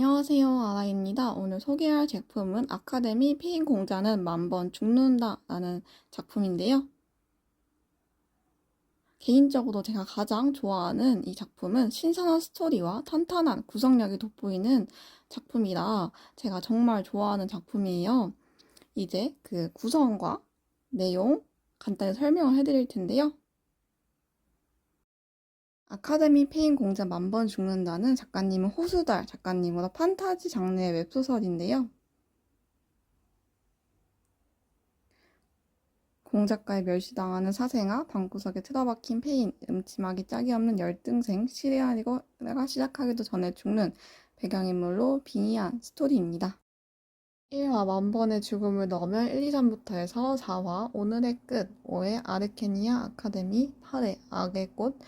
안녕하세요. 아라입니다. 오늘 소개할 제품은 아카데미 피인 공자는 만번 죽는다 라는 작품인데요. 개인적으로 제가 가장 좋아하는 이 작품은 신선한 스토리와 탄탄한 구성력이 돋보이는 작품이라 제가 정말 좋아하는 작품이에요. 이제 그 구성과 내용 간단히 설명을 해드릴 텐데요. 아카데미 페인 공자 만번 죽는다는 작가님은 호수달 작가님으로 판타지 장르의 웹소설인데요. 공작가의 멸시당하는 사생아, 방구석에 틀어박힌 페인, 음침하기 짝이 없는 열등생, 시리아리가 시작하기도 전에 죽는 배경인물로 빙의한 스토리입니다. 1화 만번의 죽음을 넣으면 1, 2, 3부터 해서 4화 오늘의 끝, 5회 아르케니아 아카데미, 8회 악의 꽃,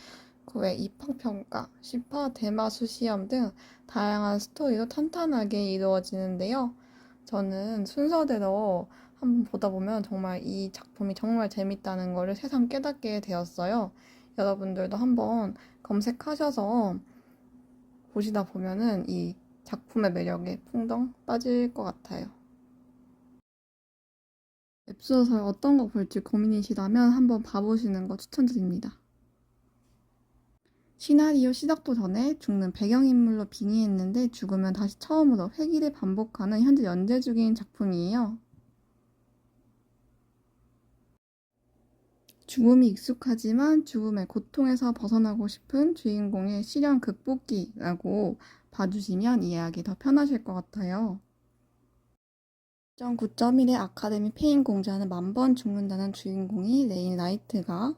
9회 입학평가, 10화 대마수 시험 등 다양한 스토리로 탄탄하게 이루어지는데요. 저는 순서대로 한번 보다 보면 정말 이 작품이 정말 재밌다는 것을 새삼 깨닫게 되었어요. 여러분들도 한번 검색하셔서 보시다 보면은 이 작품의 매력에 풍덩 빠질 것 같아요. 웹소설 어떤 거 볼지 고민이시다면 한번 봐보시는 거 추천드립니다. 시나리오 시작도 전에 죽는 배경인물로 빙의했는데 죽으면 다시 처음으로 회기를 반복하는 현재 연재 중인 작품이에요. 죽음이 익숙하지만 죽음의 고통에서 벗어나고 싶은 주인공의 시련 극복기라고 봐주시면 이해하기 더 편하실 것 같아요. 9.1의 아카데미 페인 공자는 만번 죽는다는 주인공이 레인 라이트가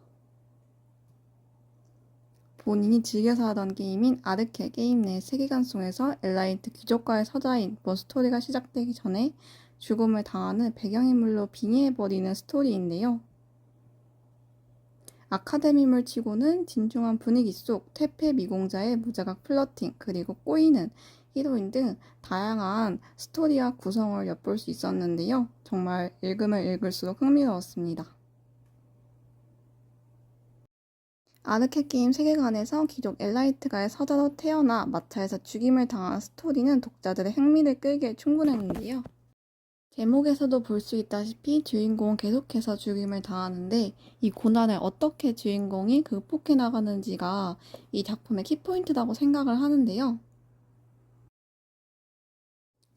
본인이 즐겨서 하던 게임인 아르케 게임 내 세계관 속에서 엘라이트 귀족과의 서자인 머스토리가 시작되기 전에 죽음을 당하는 배경인물로 빙의해버리는 스토리인데요. 아카데미물 치고는 진중한 분위기 속 퇴폐 미공자의 무자각 플러팅 그리고 꼬이는 히로인 등 다양한 스토리와 구성을 엿볼 수 있었는데요. 정말 읽으면 읽을수록 흥미로웠습니다. 아르케 게임 세계관에서 귀족 엘라이트가의 서자로 태어나 마차에서 죽임을 당한 스토리는 독자들의 흥미를 끌기에 충분했는데요. 제목에서도 볼 수 있다시피 주인공은 계속해서 죽임을 당하는데 이 고난을 어떻게 주인공이 극복해 나가는지가 이 작품의 키포인트라고 생각을 하는데요.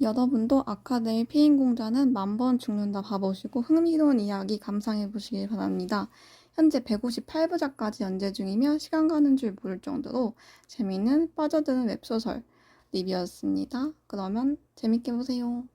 여러분도 아카데미 피인공자는 만번 죽는다 봐보시고 흥미로운 이야기 감상해 보시길 바랍니다. 현재 158부작까지 연재 중이며 시간 가는 줄 모를 정도로 재미있는 빠져드는 웹소설 리뷰였습니다. 그러면 재밌게 보세요.